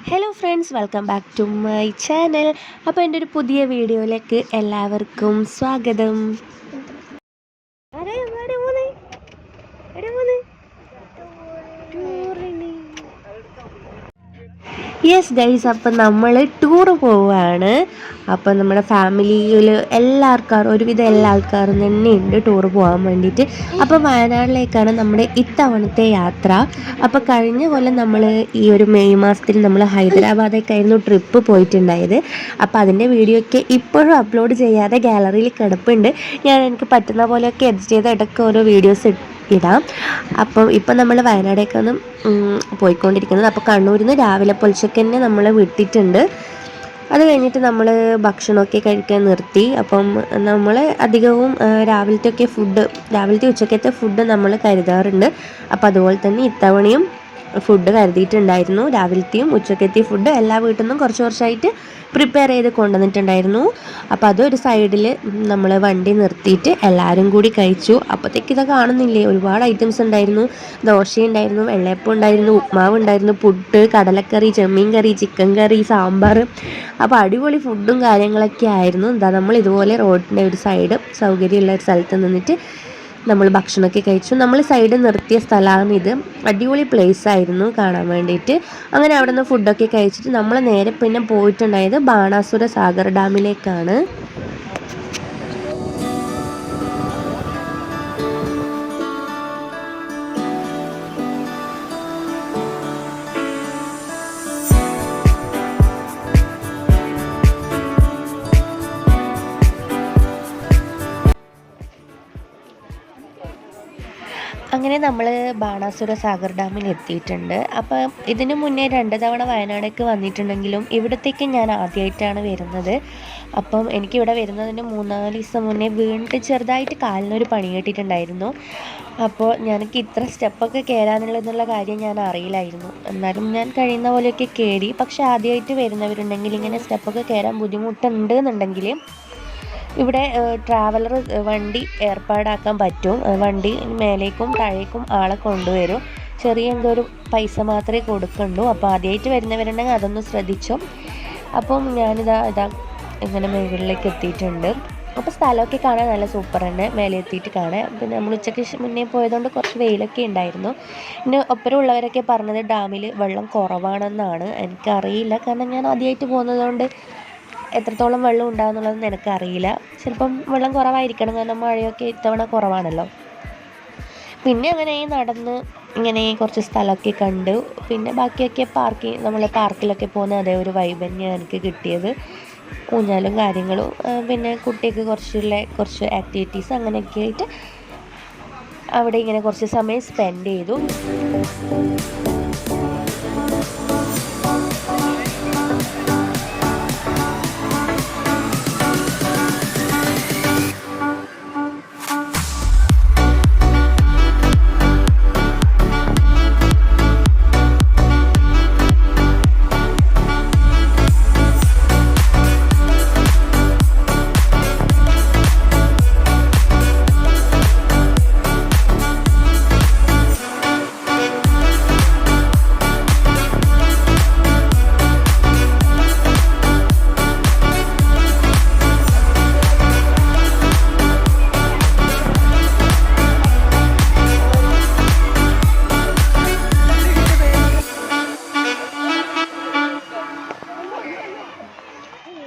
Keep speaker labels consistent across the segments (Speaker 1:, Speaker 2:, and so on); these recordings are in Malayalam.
Speaker 1: Hello friends welcome back to my channel അപ്പോൾ എന്റെ ഒരു പുതിയ വീഡിയോയിലേക്ക് എല്ലാവർക്കും സ്വാഗതം. യെസ് ഗൈസ് അപ്പം നമ്മൾ ടൂർ പോവുകയാണ് അപ്പം നമ്മുടെ ഫാമിലിയിൽ എല്ലാവർക്കാരും ഒരുവിധം എല്ലാ ആൾക്കാരും തന്നെ ഉണ്ട് ടൂർ പോകാൻ വേണ്ടിയിട്ട്. അപ്പോൾ വയനാട്ടിലേക്കാണ് നമ്മുടെ ഇത്തവണത്തെ യാത്ര. അപ്പോൾ കഴിഞ്ഞ പോലെ നമ്മൾ ഈ ഒരു മെയ് മാസത്തിൽ നമ്മൾ ഹൈദരാബാദേക്കായിരുന്നു ട്രിപ്പ് പോയിട്ടുണ്ടായത്. അപ്പോൾ അതിന്റെ വീഡിയോ ഒക്കെ ഇപ്പോഴും അപ്ലോഡ് ചെയ്യാതെ ഗാലറിയിൽ കിടപ്പുണ്ട്. ഞാൻ എനിക്ക് പറ്റുന്ന പോലെയൊക്കെ എഡിറ്റ് ചെയ്ത് ഇടയ്ക്ക് ഓരോ വീഡിയോസ് ഇടാം. അപ്പം ഇപ്പം നമ്മൾ വയനാടേക്കാണ് പോയിക്കൊണ്ടിരിക്കുന്നത്. അപ്പോൾ കണ്ണൂരിൽ നിന്ന് രാവിലെ പൊലിച്ചൊക്കെ തന്നെ നമ്മൾ വിട്ടിട്ടുണ്ട്. അത് കഴിഞ്ഞിട്ട് നമ്മൾ ഭക്ഷണമൊക്കെ കഴിക്കാൻ നിർത്തി. അപ്പം നമ്മൾ അധികവും രാവിലത്തെ ഒക്കെ ഫുഡ് രാവിലത്തെ ഉച്ചക്കത്തെ ഫുഡ് നമ്മൾ കരുതാറുണ്ട്. അപ്പം അതുപോലെ തന്നെ ഇത്തവണയും ഫുഡ് കരുതിയിട്ടുണ്ടായിരുന്നു. രാവിലത്തെയും ഉച്ചക്കത്തെയും ഫുഡ് എല്ലാ വീട്ടിൽ നിന്നും കുറച്ച് കുറച്ചായിട്ട് പ്രിപ്പയർ ചെയ്ത് കൊണ്ടുവന്നിട്ടുണ്ടായിരുന്നു. അപ്പോൾ അതൊരു സൈഡിൽ നമ്മൾ വണ്ടി നിർത്തിയിട്ട് എല്ലാവരും കൂടി കഴിച്ചു. അപ്പോഴത്തേക്ക് ഇതൊക്കെ കാണുന്നില്ലേ? ഒരുപാട് ഐറ്റംസ് ഉണ്ടായിരുന്നു. ദോശ ഉണ്ടായിരുന്നു വെള്ളയപ്പം ഉണ്ടായിരുന്നു ഉപ്മാവ് ഉണ്ടായിരുന്നു പുട്ട് കടലക്കറി ചെമ്മീൻ കറി ചിക്കൻ കറി സാമ്പാർ. അപ്പോൾ അടിപൊളി ഫുഡും കാര്യങ്ങളൊക്കെ ആയിരുന്നു. എന്താ നമ്മൾ ഇതുപോലെ റോഡിന്റെ ഒരു സൈഡ് സൗകര്യമുള്ള ഒരു സ്ഥലത്ത് നിന്നിട്ട് നമ്മൾ ഭക്ഷണമൊക്കെ കഴിച്ചു. നമ്മൾ സൈഡ് നിർത്തിയ സ്ഥലമാണ് ഇത്. അടിപൊളി പ്ലേസ് ആയിരുന്നു കാണാൻ വേണ്ടിയിട്ട്. അങ്ങനെ അവിടെ നിന്ന് ഫുഡൊക്കെ കഴിച്ചിട്ട് നമ്മൾ നേരെ പിന്നെ പോയിട്ടുണ്ടായത് ബാണാസുര സാഗർ ഡാമിലേക്കാണ് അങ്ങനെ നമ്മൾ ബാണാസുര സാഗർ ഡാമിൽ എത്തിയിട്ടുണ്ട്. അപ്പം ഇതിനു മുന്നേ രണ്ട് തവണ വയനാടേക്ക് വന്നിട്ടുണ്ടെങ്കിലും ഇവിടത്തേക്ക് ഞാൻ ആദ്യമായിട്ടാണ് വരുന്നത്. അപ്പം എനിക്കിവിടെ വരുന്നതിന് മൂന്നാൽ ദിവസം മുന്നേ വീണ്ടും ചെറുതായിട്ട് കാലിനൊരു പണി കേട്ടിട്ടുണ്ടായിരുന്നു അപ്പോൾ ഞാനൊക്കെ ഇത്ര സ്റ്റെപ്പൊക്കെ കയറാനുള്ളതെന്നുള്ള കാര്യം ഞാൻ അറിയില്ലായിരുന്നു. എന്നാലും ഞാൻ കഴിയുന്ന പോലെയൊക്കെ കയറി പക്ഷേ ആദ്യമായിട്ട് വരുന്നവരുണ്ടെങ്കിൽ ഇങ്ങനെ സ്റ്റെപ്പൊക്കെ കയറാൻ ബുദ്ധിമുട്ടുണ്ട് എന്നുണ്ടെങ്കിൽ ഇവിടെ ട്രാവലർ വണ്ടി ഏർപ്പാടാക്കാൻ പറ്റും. വണ്ടി മേലേക്കും താഴേക്കും ആളെ കൊണ്ടുവരും. ചെറിയ എന്തോ ഒരു പൈസ മാത്രമേ കൊടുക്കുള്ളൂ. അപ്പോൾ ആദ്യമായിട്ട് വരുന്നവരുണ്ടെങ്കിൽ അതൊന്ന് ശ്രദ്ധിച്ചോ. അപ്പം ഞാനിതാ ഇതാ ഇങ്ങനെ മുകളിലേക്ക് എത്തിയിട്ടുണ്ട്. അപ്പോൾ സ്ഥലമൊക്കെ കാണാൻ നല്ല സൂപ്പർ തന്നെ. മേലെ എത്തിയിട്ട് കാണാൻ പിന്നെ നമ്മൾ ഉച്ചയ്ക്ക് മുന്നേ പോയതുകൊണ്ട് കുറച്ച് വെയിലൊക്കെ ഉണ്ടായിരുന്നു. പിന്നെ ഒപ്പരമുള്ളവരൊക്കെ പറഞ്ഞത് ഡാമിൽ വെള്ളം കുറവാണെന്നാണ്. എനിക്കറിയില്ല. കാരണം ഞാൻ ആദ്യമായിട്ട് പോകുന്നതുകൊണ്ട് എത്രത്തോളം വെള്ളം ഉണ്ടാകുന്നുള്ളതെന്ന് എനിക്കറിയില്ല ചിലപ്പം വെള്ളം കുറവായിരിക്കണം കാരണം മഴയൊക്കെ ഇത്തവണ കുറവാണല്ലോ. പിന്നെ അങ്ങനെ നടന്ന് ഇങ്ങനെ കുറച്ച് സ്ഥലമൊക്കെ കണ്ടു. പിന്നെ ബാക്കിയൊക്കെ പാർക്കിൽ നമ്മൾ പാർക്കിലൊക്കെ പോകുന്ന അതേ ഒരു വൈബ് തന്നെയാണ് എനിക്ക് കിട്ടിയത്. ഊഞ്ഞാലും കാര്യങ്ങളും പിന്നെ കുട്ടിക്ക് കുറച്ചുള്ള കുറച്ച് ആക്ടിവിറ്റീസ് അങ്ങനെയൊക്കെ ആയിട്ട് അവിടെ ഇങ്ങനെ കുറച്ച് സമയം സ്പെൻഡ് ചെയ്തു.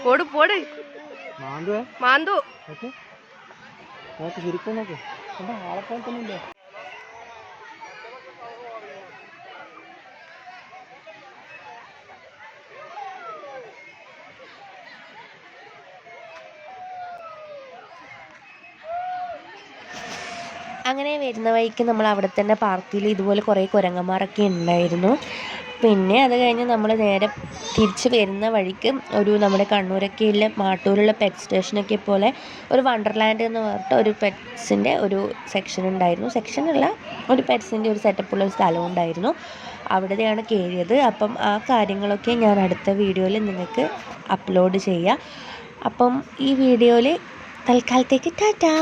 Speaker 2: പോട് പോട്. മാന്തു.
Speaker 3: നോക്ക് ശരിക്കും നോക്ക്. എന്താ ആളെപ്പോലെ തന്നെ ഇല്ലേ?
Speaker 1: അങ്ങനെ വരുന്ന വഴിക്ക് നമ്മൾ അവിടെ തന്നെ പാർക്കിൽ ഇതുപോലെ കുറേ കുരങ്ങന്മാരൊക്കെ ഉണ്ടായിരുന്നു. പിന്നെ അത് കഴിഞ്ഞ് നമ്മൾ നേരെ തിരിച്ച് വരുന്ന വഴിക്ക് ഒരു നമ്മുടെ കണ്ണൂരൊക്കെയുള്ള മാട്ടൂരുള്ള പെറ്റ് സ്റ്റേഷനൊക്കെ പോലെ ഒരു വണ്ടർലാൻഡ് എന്ന് പറഞ്ഞിട്ട് ഒരു പെറ്റ്സിന്റെ ഒരു സെക്ഷൻ ഉണ്ടായിരുന്നു. സെക്ഷനല്ല ഒരു പെറ്റ്സിന്റെ ഒരു സെറ്റപ്പുള്ള ഒരു സ്ഥലം ഉണ്ടായിരുന്നു. അവിടെയാണ് കയറിയത്. അപ്പം ആ കാര്യങ്ങളൊക്കെ ഞാൻ അടുത്ത വീഡിയോയിൽ നിങ്ങൾക്ക് അപ്ലോഡ് ചെയ്യാം. അപ്പം ഈ വീഡിയോയിൽ തൽക്കാലത്തേക്ക് ടാറ്റാ.